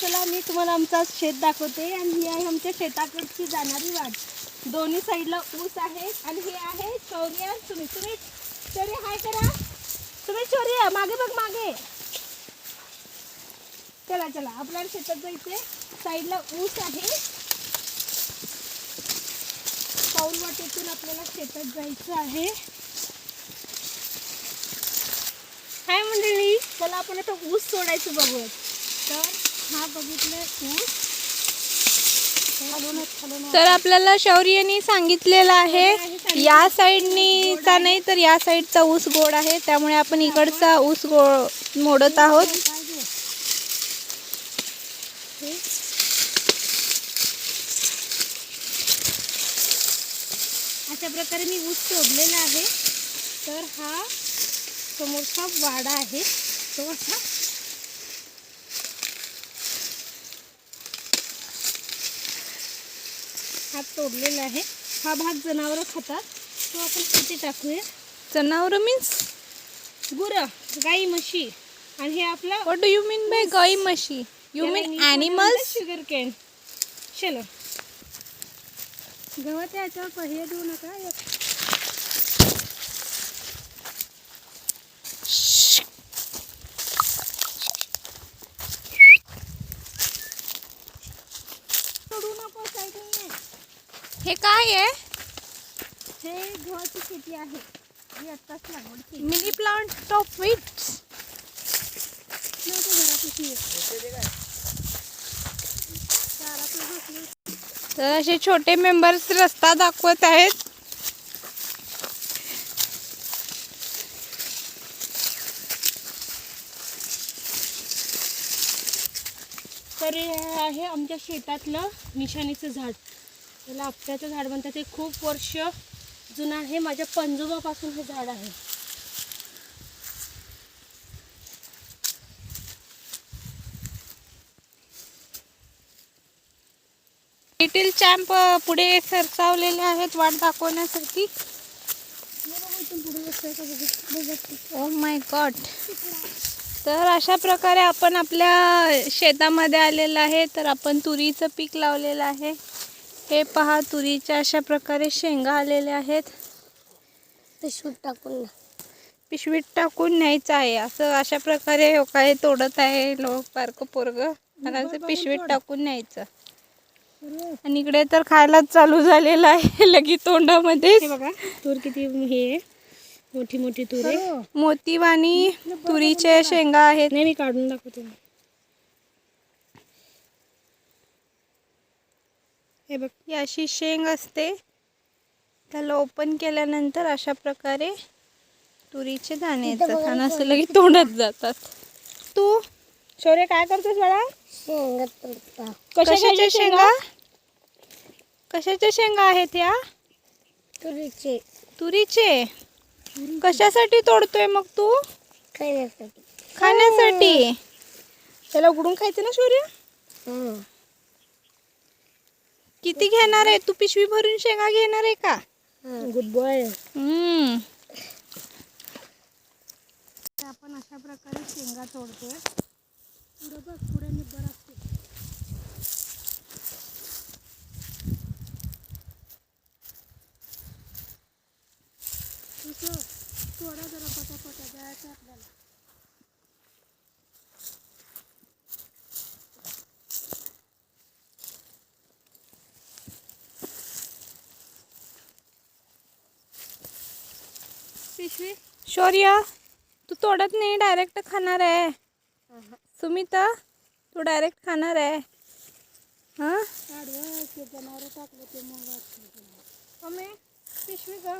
चला मी तुम्हाला आमचा शेत दाखवते आणि ही आहे आमच्या शेताकडची जाणारी वाट. दोन्ही साईडला ऊस आहे आणि हे आहे शौर्य तुम्ही. तुम्ही सुमित शौर्य हाय करा. तुम्ही शौर्य मागे बघ मागे. चला चला आपल्याला शेतात जायचे. साईडला ऊस आहे. पाऊल वाटेतून आपल्याला शेतात जायचं आहे. हाय मंडळी चला आपण आता ऊस सोडायचं बघूयात. तर हा बघितलं ऊस तर आपल्याला शौर्यनी सांगितलेलं आहे या साईडनीचा नाही तर या साईडचा ऊस गोड आहे. त्यामुळे आपण इकडचा ऊस गो मोडत आहोत. हे. अशा प्रकारे मी ऊस सोडलेला आहे. तर हा समोरचा वाडा आहे. तो असा हा तोडलेला आहे. हा भाग जनावरं खातात. तो आपण किती टाकूया? जनावर मीन्स गुरं गाई म्हशी. आणि हे आपलं what do you mean by गाई म्हशी? You mean animals sugar can चलो. गव्हाच्या ह्याच्यावर पहिलं देऊ नका. हे काय आहे? हे गव्हाची शेती आहे. ही आत्ताच लागवड केली. मिनी प्लांट ऑफ विट्स नाही ते आहे. तर असे छोटे मेंबर्स रस्ता दाखवत आहेत. तर हे आहे आमच्या शेतातलं निशाणीचं झाड. त्याला आपट्याचं झाड म्हणतात ते खूप वर्ष जुनं आहे. माझ्या पंजोबापासून हे झाड आहे. लिटिल चॅम्प पुढे सरसावलेले आहेत वाट दाखवण्यासाठी. Oh my God. तर अशा प्रकारे आपण आपल्या शेतामध्ये आलेलं आहे. तर आपण तुरीचं पीक लावलेलं आहे. हे पहा तुरीच्या अशा प्रकारे शेंगा आलेल्या आहेत. पिशवीत टाकून पिशवीत टाकून न्यायचं आहे. असं अशा प्रकारे हो काय तोडत आहे लोक पार्क पोरग. मला असं पिशवीत टाकून न्यायचं. आणि इकडे तर खायलाच चालू झालेलं आहे. लगी तोंडामध्ये. बघा तूर किती हे आहे. मोठी मोठी तूर आहे. मोतीवाणी तुरीचे शेंगा आहेत. नाही मी काढून दाखवते. हे बघ ही अशी शेंग असते. त्याला ओपन केल्यानंतर अशा प्रकारे तुरीचे दाणे येतात. आणि असं लगेच तोंडात जातात. तू? शौर्य काय करतोस बाळा? कशाच्या शेंगा? कशाच्या शेंगा आहेत या? तुरीचे. तुरीचे? कशासाठी तोडतोय मग तू? खाण्यासाठी. खाण्यासाठी. त्याला उघडून खायचं ना शौर्य? किती घेणार आहे? तू पिशवी भरून शेंगा घेणार आहे का? गुड बॉय हम्म. आपण अशा प्रकारे शेंगा तोडतोय. पुढं बघ पुढे निब्बर असते. तुझं थोडा जरा पटापटा जायचं आपल्याला. पिशवी? शौर्य तू तोडत नाही डायरेक्ट खाणार आहे. सुमिता तू डायरेक्ट खाणार आहे. हां? ते जनावर टाकलं ते मग पिशवी का